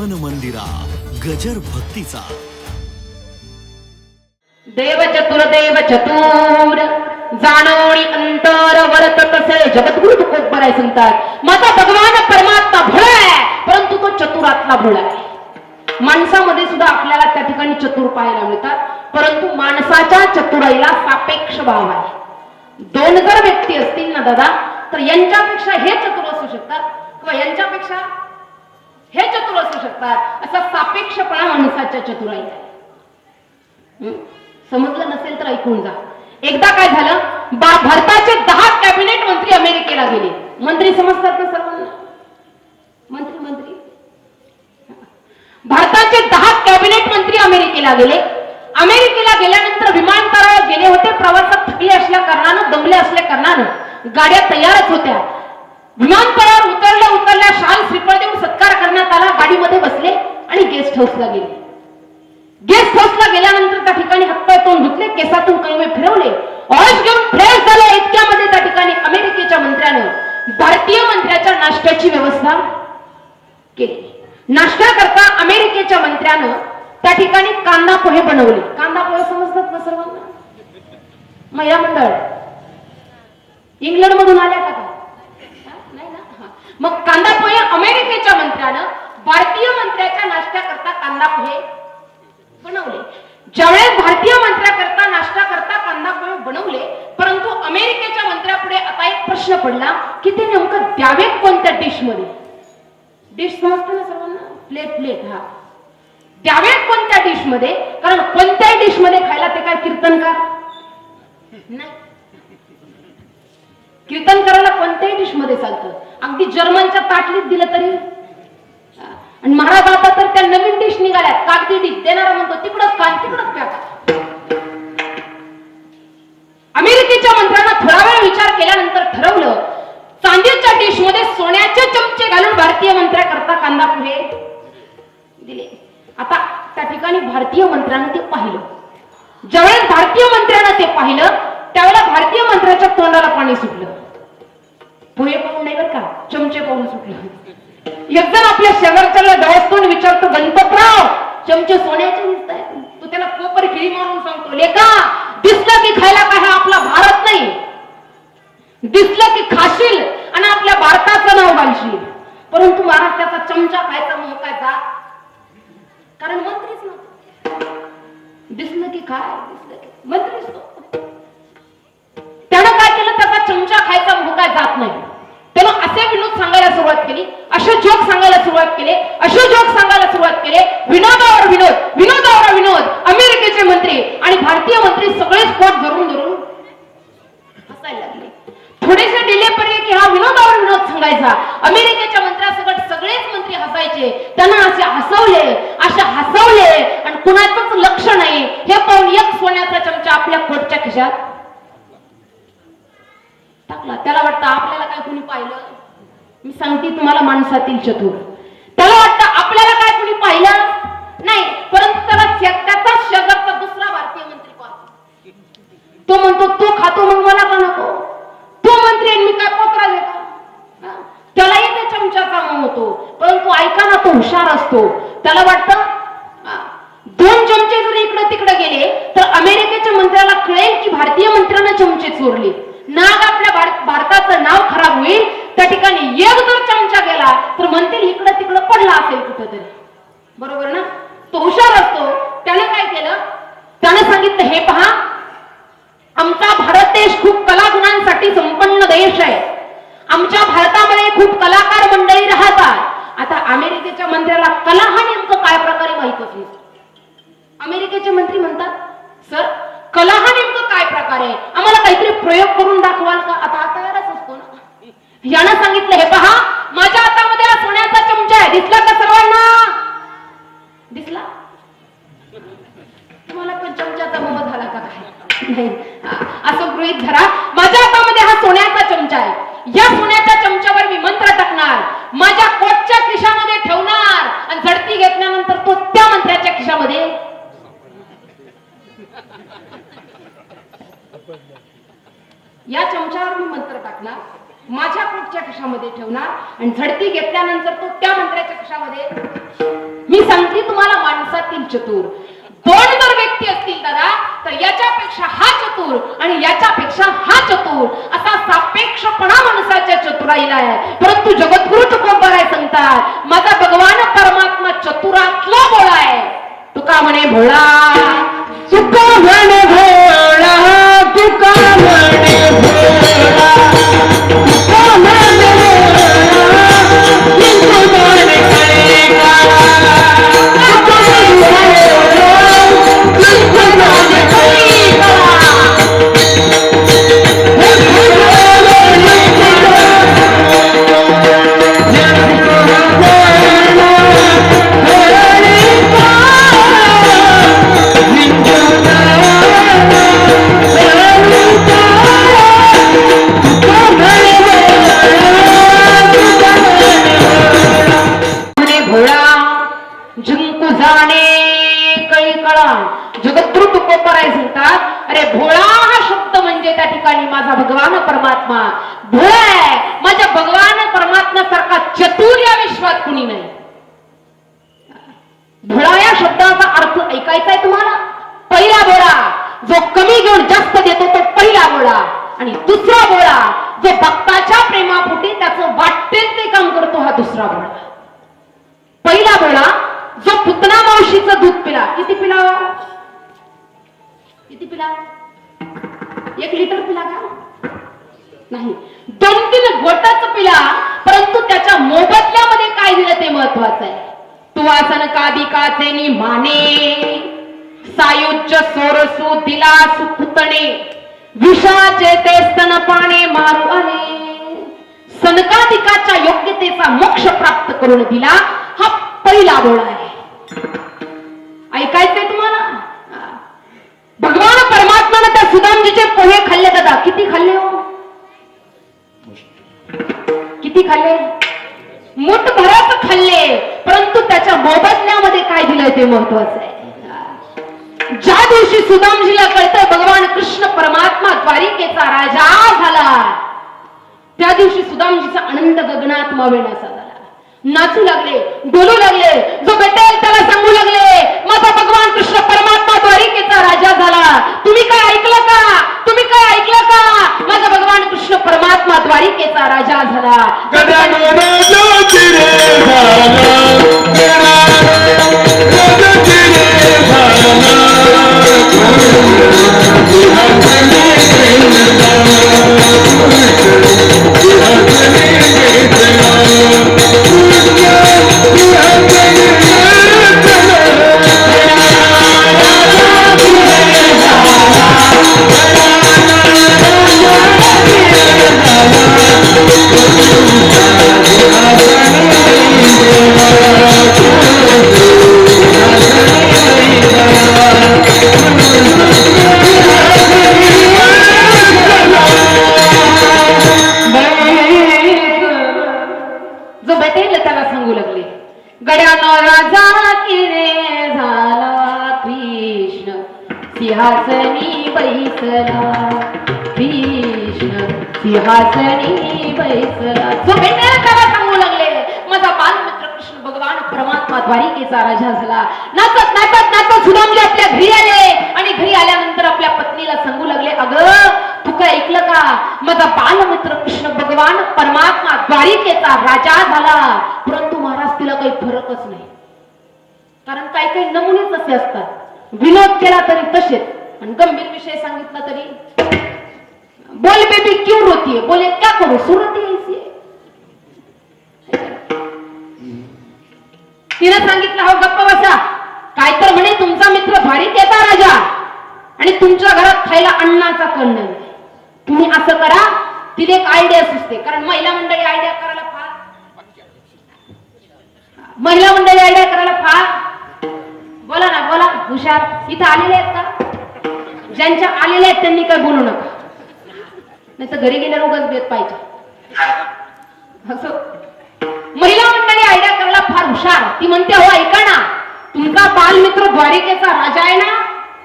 मन मंदिरा गजर भक्तीचा. देव चतुर देव चतुर जाणवणी अंतर वरत तसे जगद्गुरु तुकोबर आहे सांगतात. माझा भगवान परमात्मा भोळा आहे परंतु तो चतुरातला भोळा आहे. माणसामध्ये सुद्धा आपल्याला त्या ठिकाणी चतुर पाहायला मिळतात परंतु माणसाच्या चतुराईला सापेक्ष भाव आहे. दोन जर व्यक्ती असतील ना दादा तर यांच्यापेक्षा हे चतुर असू शकतात किंवा यांच्यापेक्षा हे चतुर असू शकतात. असा सापेक्षपणा माणसाच्या चतुराई आहे. समजलं नसेल तर ऐकून जा. एकदा काय झालं? बा- भारताचे दहा कॅबिनेट मंत्री अमेरिकेला गेले. मंत्री समजतात ना सर्वांना? मंत्री मंत्री? भारताचे दहा कॅबिनेट मंत्री अमेरिकेला गेले. अमेरिकेला गेल्यानंतर विमानतळावर गेले होते. प्रवासात थकले असल्या कारणानं दमले असल्या कारणानं गाड्या तयारच होत्या. विमानतळावर उतरल्या उतरल्या शाल श्रीफळ देऊन सत्कार करण्यात आला. गाडीमध्ये बसले आणि गेस्ट हाऊसला गेले. गेस्ट हाऊसला गेल्यानंतर त्या ठिकाणी हातपाय तोंड धुतले केसातून कंगवे फिरवले. ऑइल घेऊन फ्रेश झाले इतक्यामध्ये त्या ठिकाणी अमेरिकेच्या मंत्र्यानं. भारतीय मंत्र्याच्या नाश्त्याची व्यवस्था केली. नाश्त्या करता अमेरिकेच्या मंत्र्यानं त्या ठिकाणी कांदा पोहे बनवले. कांदा पोहे समजतात ना सर्वांना? महिला मंडळ. इंग्लंड मधून आल्या का मग कांदा पोहे अमेरिकेच्या मंत्र्यानं भारतीय मंत्र्याच्या नाश्त्या करता कांदा पोहे बनवले. ज्यावेळेस भारतीय मंत्र्याकरता नाश्ता करता कांदा पोहे बनवले परंतु अमेरिकेच्या मंत्र्यापुढे आता एक प्रश्न पडला की ते नेमकं द्यावेत कोणत्या डिशमध्ये डिश समजतं ना सर्वांना? प्लेट प्लेट हा. द्यावेत कोणत्या डिशमध्ये कारण कोणत्याही डिशमध्ये खायला ते काय कीर्तनकार? नाही. कीर्तन करायला कोणत्याही डिशमध्ये चालतं. अगदी जर्मनच्या ताटलीत दिलं तरी. आणि महाराज आता तर त्या नवीन डिश निघाल्यात. कागदी डिश देणारा म्हणतो तिकडच कान तिकडच प्या. अमेरिकेच्या मंत्र्यांना थोडा वेळ विचार केल्यानंतर ठरवलं चांदीच्या डिशमध्ये सोन्याचे चमचे घालून भारतीय मंत्र्या करता कांदा पुढे. दिले. आता त्या ठिकाणी भारतीय मंत्र्यांना ते पाहिलं. ज्यावेळेस भारतीय मंत्र्यांना ते पाहिलं त्यावेळेला भारतीय मंत्र्याच्या तोंडाला पाणी सुटलं. पोहे पाहून नाही बरं का? चमचे पाहून सुटले. एकदम आपल्या शेजारच्याला डोळ्यातून विचारतो गणपतराव चमचे सोन्याचे दिसत तू त्याला कोपर खिळी मारून सांगतो लेका दिसलं की खायला काय हा आपला भारत नाही. दिसलं की खाशील आणि आपल्या भारताचं नाव घालशील परंतु महाराज त्याचा चमचा खायचा मग काय जात कारण मंत्रीच ना दिसलं की काय दिसलं की मंत्रीच त्यानं काय केलं? त्याचा चमचा खायचा मग काय जात नाही. त्यानं असे विनोद सांगायला सुरुवात केली असे जोक सांगायला सुरुवात केले असे जोक सांगायला सुरुवात केले. विनोदावर विनोद विनोदावर विनोद. अमेरिकेचे मंत्री आणि भारतीय मंत्री सगळे स्पॉट धरून धरून हसायला लागले. थोडेसे डिले पर्यंत की हा विनोदावर विनोद सांगायचा. अमेरिकेच्या मंत्र्यासकट सगळेच मंत्री हसायचे. त्यांना असे हसवले असे हसवले. आणि कुणाचंच लक्ष नाही. हे पाहून एक सोन्याचा चमचा आपल्या खोटच्या खिशात टाकला. त्याला वाटतं आपल्याला काय कुणी पाहिलं? मी सांगते तुम्हाला माणसातील चतुर. त्याला वाटतं आपल्याला काय कुणी पाहिलं? नाही परंतु त्याला त्याचा शेजारचा दुसरा भारतीय मंत्री पाहतो. तो म्हणतो तो खातो म्हणून मला का नको? तो मंत्री मी काय पोत्रा देतो? त्यालाही त्या चमच्याचा काम होतो. परंतु ऐका ना तो हुशार असतो. त्याला वाटतं दोन चमचे जर इकडे तिकडे गेले तर अमेरिकेच्या मंत्र्याला कळेल की भारतीय मंत्र्यांना चमचे चोरले. नाग आपल्या भार- भारताचं नाव खराब होईल त्या ठिकाणी एक जर चमचा गेला तर म्हणतील इकडं तिकडं पडला असेल कुठंतरी. बरोबर ना? तो हुशार असतो. त्याने काय केलं? त्याने सांगितलं हे पहा आमचा भारत देश खूप कलागुणांसाठी संपन्न देश आहे. आमच्या भारतामध्ये खूप कलाकार मंडळी राहतात. आता अमेरिकेच्या मंत्र्याला कला हा नेमकं काय प्रकारे माहीत नाही अमेरिकेचे मंत्री म्हणतात सर कला हा नेमकं काय प्रकार आहे? आम्हाला काहीतरी प्रयोग करून दाखवाल का? आता तयारच असतो ना? यानं सांगितलं हे पहा माझ्या हातामध्ये हा सोन्याचा चमचा आहे. दिसला का सर्वांना? दिसला? तुम्हाला पण चमच्याचा मोह झाला का काय? नाही. असं गृहित धरा. माझ्या हातामध्ये हा सोन्याचा चमचा आहे या सोन्याच्या चमच्यावर मी मंत्र टाकणार माझ्या कोटच्या खिशामध्ये ठेवणार आणि झडती घेतल्यानंतर तो त्या मंत्र्याच्या खिशामध्ये या चमच्यावर मी मंत्र टाकणार कक्षामध्ये ठेवणार आणि झडती घेतल्यानंतर तो त्या मंत्र्याच्या कक्षामध्ये मी सांगते तुम्हाला माणसातील चतुर. दोन जर व्यक्ती असतील दादा तर याच्यापेक्षा हा चतुर आणि याच्यापेक्षा हा चतुर. असा सापेक्षपणा माणसाच्या चतुराईला आहे. परंतु जगद्गुरु तुकोबाराय सांगतात माझा भगवान परमात्मा चतुरातला बोळा आहे. तुका म्हणे भोळा चुका कळी कळा जगद्गुरु सांगतात अरे भोळा हा शब्द म्हणजे त्या ठिकाणी माझा भगवान परमात्मा. भोळा आहे. माझ्या भगवान परमात्मा सारखा चतुर या विश्वात कुणी नाही. भोळा या शब्दाचा अर्थ ऐकायचा आहे तुम्हाला? पहिला भोळा जो कमी घेऊन जास्त देतो तो पहिला भोळा. आणि दुसरा भोळा जो भक्ताच्या प्रेमापोटी त्याचं वाटेल ते काम करतो हा दुसरा भोळा. पहिला भोळा जो पुतना मावशीचं दूध पिला किती पिला हो? किती पिला? एक लिटर पिला का? नाही. दोन तीन गोटाच पिला परंतु त्याच्या मोबदल्यामध्ये काय दिलं ते महत्वाचं आहे? तू आसन कादिकाचे नि माने. सायुज्य सोरसू दिला सुपुतणे विषाचे ते स्तनपाने मारू आले. सनकादिकाच्या योग्यतेचा मोक्ष प्राप्त करून दिला हा पहिला बोळा आहे. ऐकायचंय तुम्हाला? भगवान परमात्मानं त्या सुदामजीचे पोहे खाल्ले दादा. किती खाल्ले हो? किती खाल्ले? मुठ भरत खाल्ले. परंतु त्याच्या मोबदल्यामध्ये काय दिलंय ते महत्वाचं आहे. ज्या दिवशी सुदामजीला कळतंय भगवान कृष्ण परमात्मा द्वारिकेचा राजा झाला त्या दिवशी सुदामजीचा आनंद गगनात मावेण्याचा नाचू लागले डोलू लागले. जो भेटेल त्याला सांगू लागले माझा भगवान कृष्ण अमेरिकेचा राजा झाला. तुम्ही काय ऐकलं का? तुम्ही काय ऐकलं का? माझा भगवान कृष्ण परमात्मा द्वारिकेचा राजा झाला. सांगू लागले. माझा बालमित्र कृष्ण भगवान परमात्मा द्वारिकेचा राजा झाला. नाचत नाचत नाचत आपल्या घरी आले. आणि घरी आल्यानंतर आपल्या पत्नीला सांगू लागले अगं तू काय ऐकलं का? माझा बालमित्र कृष्ण भगवान परमात्मा द्वारिकेचा राजा झाला. परंतु महाराज तिला काही फरकच नाही. कारण काही काही नमुनेच असे असतात. विनोद केला तरी तसेच. आणि गंभीर विषय सांगितला तरी बोल बेबी क्यों रोती है बोले क्या करू सुरती है इसे तिने सांगितलं हो गप्पा बसा काय तर म्हणे तुमचा मित्र भारी देता राजा आणि तुमच्या घरात खायला अन्नाचा कण नाही तुम्ही असं करा तिने एक आयडिया सुचते कारण महिला मंडळी आयडिया करायला फार महिला मंडळी आयडिया करायला फार बोला ना बोला हुशार इथं आलेले आहेत का ज्यांच्या आलेल्या आहेत त्यांनी काय बोलू नका नाही तर घरी गेल्यावर उगाच देत पाहिजे. असं. महिला मंडळी आयडिया करायला फार हुशार. ती म्हणते हो ऐका ना. तुमचा बालमित्र द्वारिकेचा राजा आहे ना?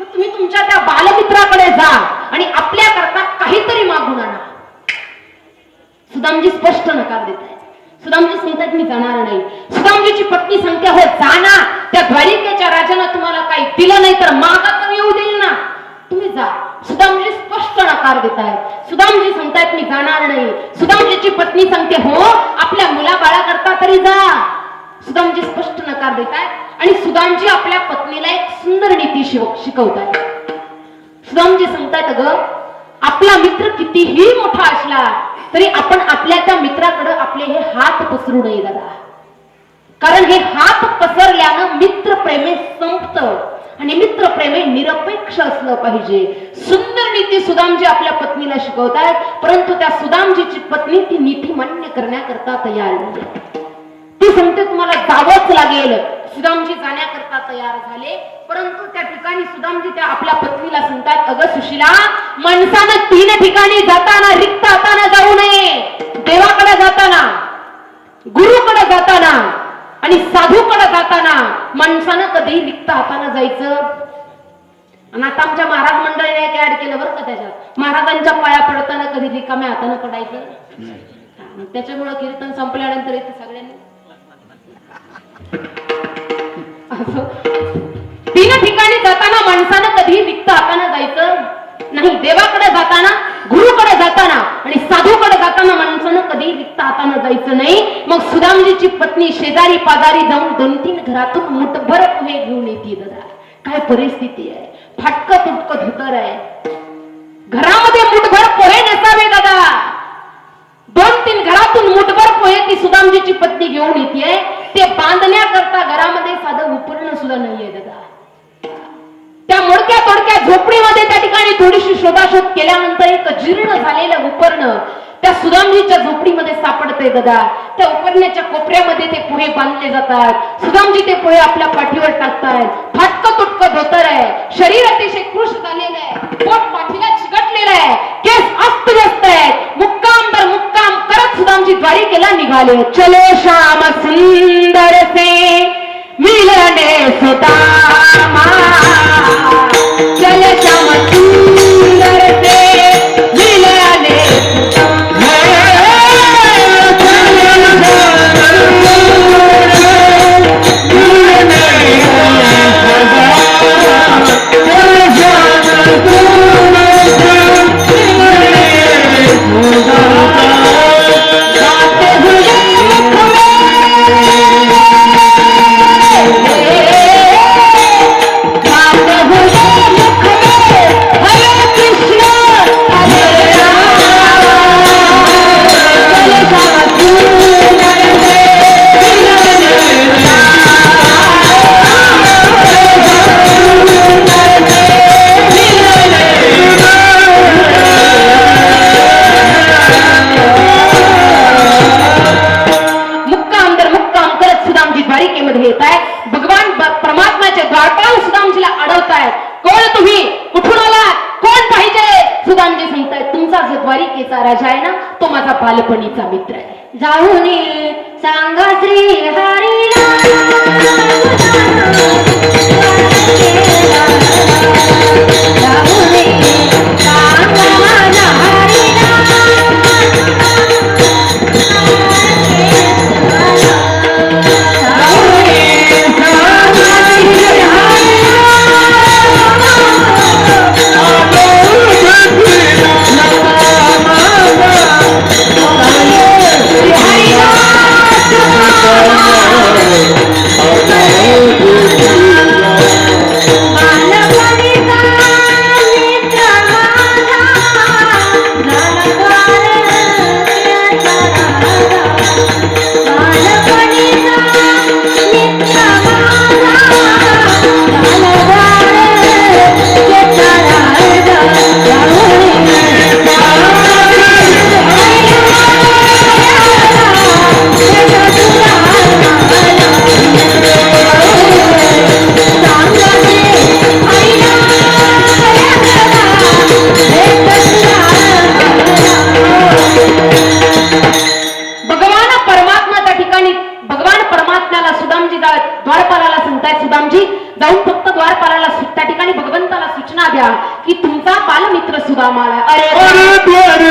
मग तुम्ही तुमच्या त्या बालमित्राकडे जा आणि आपल्या करता काहीतरी मागून आणा. सुदामजी स्पष्ट नकार देत आहेत. सुदामजी सांगतात मी जाणार नाही. सुदामजीची पत्नी सांगते हो जा ना जाणार नाही. सुदामजीची पत्नी सांगते हो आपल्या मुला बाळा करता तरी जा. सुदामजी स्पष्ट नकार देत आहेत आणि सुदामजी आपल्या पत्नीला एक सुंदर नीती शिव शिकवतात सुदामजी सांगतायत अगं आपला मित्र कितीही मोठा असला तरी आपण आपल्या त्या मित्राकडे आपले हे हात पसरू नये दादा. कारण हे हात पसरल्यानं मित्र प्रेमे संपत. आणि मित्र हे निरपेक्ष असलं पाहिजे. सुंदर नीती सुदामजी आपल्या पत्नीला शिकवतायत परंतु त्या सुदामजीची पत्नी ती नीती मान्य करण्याकरता तयार नाही ती सांगते तुम्हाला जावंच लागेल. सुदामजी जाण्याकरता तयार झाले. परंतु त्या ठिकाणी सुदामजी त्या आपल्या पत्नीला सांगतात अगं सुशिला माणसानं तीन ठिकाणी जाताना रिक्त हाताना जाऊ नये. देवाकडे जाताना गुरुकडे जाताना आणि साधूकडे जाताना माणसानं कधी रिक्त हाताना जायचं? आणि आता आमच्या महाराज मंडळीने एक ऍड केलं बरं का त्याच्यात. महाराजांच्या पाया पडताना कधी रिकाम्या हाताने पडायचं? त्याच्यामुळे त्याच्यामुळं कीर्तन संपल्यानंतर इथे सगळ्यांनी. तीन ठिकाणी जाताना माणसानं कधी रिक्त हाताने जायचं? नाही देवाकडे जाताना गुरुकडे जाताना आणि साधूकडे जाताना माणसानं कधी रिक्त हाताने जायचं नाही. मग सुदामजीची पत्नी शेजारी पाजारी जाऊन दोन तीन घरातून मुठभर पोहे घेऊन येते दादा. काय परिस्थिती आहे? फाटक तुटक धुतर आहे. घरामध्ये मुठभर पोहे नसावे दादा. दोन तीन घरातून मुठभर पोहे ती सुदामजीची पत्नी घेऊन येते ते बांधण्याकरता घरामध्ये साधं उपरणं सुद्धा नाहीये दादा. त्या मोडक्या तोडक्या झोपडीमध्ये त्या ठिकाणी थोडीशी शोधाशोध केल्यानंतर एक जीर्ण झालेलं उपरणं त्या सुदामजीच्या झोपडीमध्ये सापडते दादा त्या उपरण्याच्या कोपऱ्यामध्ये ते पोहे बांधले जातात. सुदामजी ते पोहे आपल्या पाठीवर टाकतात फाटक तुटक धोतर आहे. शरीर अतिशय कृष झालेलं आहे. पोट पाठीला चिकटलेलं आहे. केस अस्तव्यस्त आहेत. मुक्काम तर मुक्काम करत सुदामजी द्वारिकेला निघाले. चलो श्याम सुंदर से मिलने सुदामा. चल श्याम सुंदर जो राजा आहे ना तो माझा बालपणीचा मित्र आहे. जाऊन सांगा श्री हरीला जाऊन फक्त द्वारपालाला त्या ठिकाणी भगवंताला सूचना द्या की तुमचा बालमित्र सुदामाला अरे अरे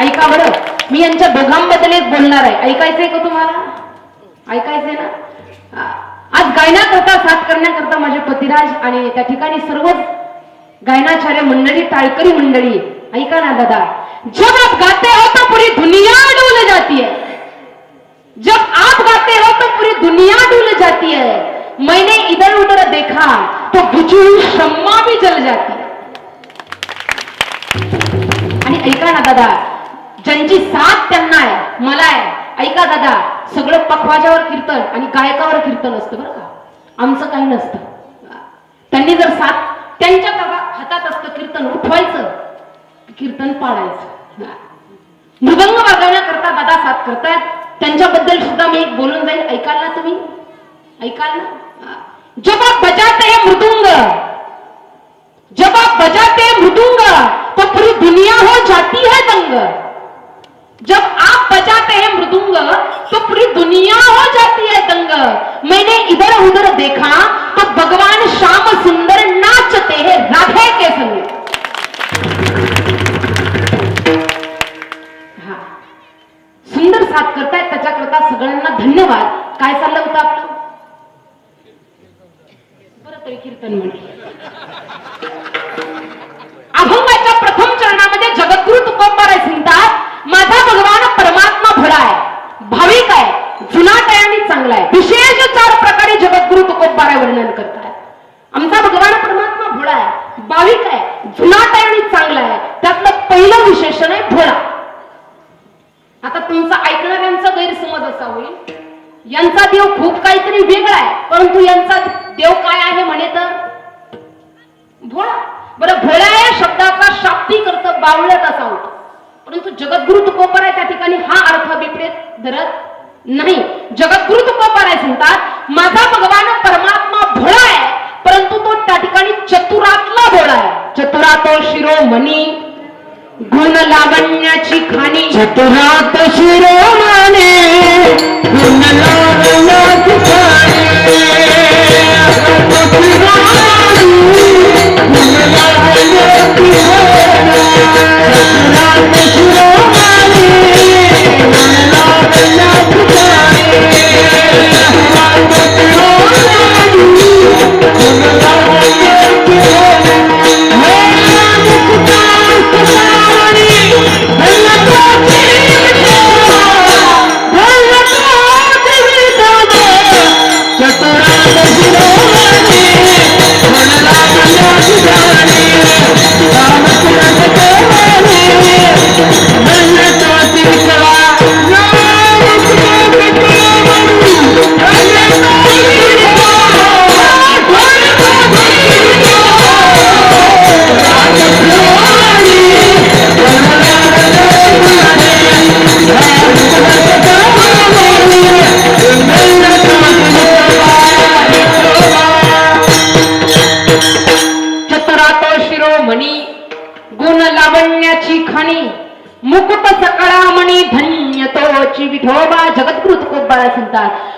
ऐका बरं. मी यांच्या दोघांबद्दल एक बोलणार आहे. ऐकायचंय का तुम्हाला? ऐकायचंय ना? आज गायनाकरता साथ करण्याकरता माझे पतिराज आणि त्या ठिकाणी सर्वच गायनाचार्य मंडळी टाळकरी मंडळी ऐका ना दादा. जब आप गाते हो तो पूरी दुनिया डूल जाती है. जब आप गाते हो तो पूरी दुनिया डूल जाती है. मैंने इधर उधर देखा तो बुजुर्ग शम्मा भी जल जाती है. आणि ऐका ना दादा ज्यांची साथ त्यांना आहे मला आहे. ऐका दादा सगळं पखवाजावर कीर्तन आणि गायकावर कीर्तन असतं बरं का? आमचं काही नसतं. त्यांनी जर साथ त्यांच्या हातात असतं कीर्तन उठवायचं. कीर्तन पाडायचं मृदंग वाजवण्याकरता दादा साथ करतायत. त्यांच्याबद्दल सुद्धा मी एक बोलून जाईल ऐकाल ना तुम्ही? ऐकाल ना? जब बजाते हैं मृदुंग. जब बजाते मृदुंग. तो पूरी दुनिया हो जाती है दंग. जब आप बजाते हैं मृदुंग तो पूरी दुनिया हो जाती है दंग। मैंने इधर उधर देखा तो भगवान श्याम सुंदर नाचते हैं राधे के संग। सुंदर साथ करतायत त्याच्याकरता सगळ्यांना धन्यवाद। काय चाललं होतं आपलं? बरं तरी कीर्तन म्हणे अभंगाच्या प्रथम चरणामध्ये जगद्गुरु तुकोबाराय सांगतात माझा भगवान परमात्मा भोळा आहे भाविक आहे जुनाट आहे आणि चांगला आहे विशेष चार प्रकारे जगद्गुरु तुकोबाराय वर्णन करतात आमचा भगवान परमात्मा भोळा आहे बालिक आहे जुनाट आहे आणि चांगला आहे. त्यातलं पहिलं विशेषण आहे भोळा. आता तुमचा ऐकणाऱ्यांचा गैरसमज असा होईल. यांचा देव खूप काहीतरी वेगळा आहे परंतु यांचा देव काय आहे म्हणे तर? भोळा. बरं भोळा या शब्दाचा शाब्दिक अर्थ बावळत असा होतो. परंतु जगद्गुरु तुकोबाराय त्या ठिकाणी हा अर्थ विपरीत धरत नाही. जगद्गुरु तुकोबाराय सांगतात माझा भगवान परमात्मा भोळा आहे परंतु तो त्या ठिकाणी चतुरातला भोळा आहे. चतुरातो शिरोमणी. गुण लावण्याची खाणी. चतुरात शिरोमाने गुण लावला ठिकाणी गुण tratar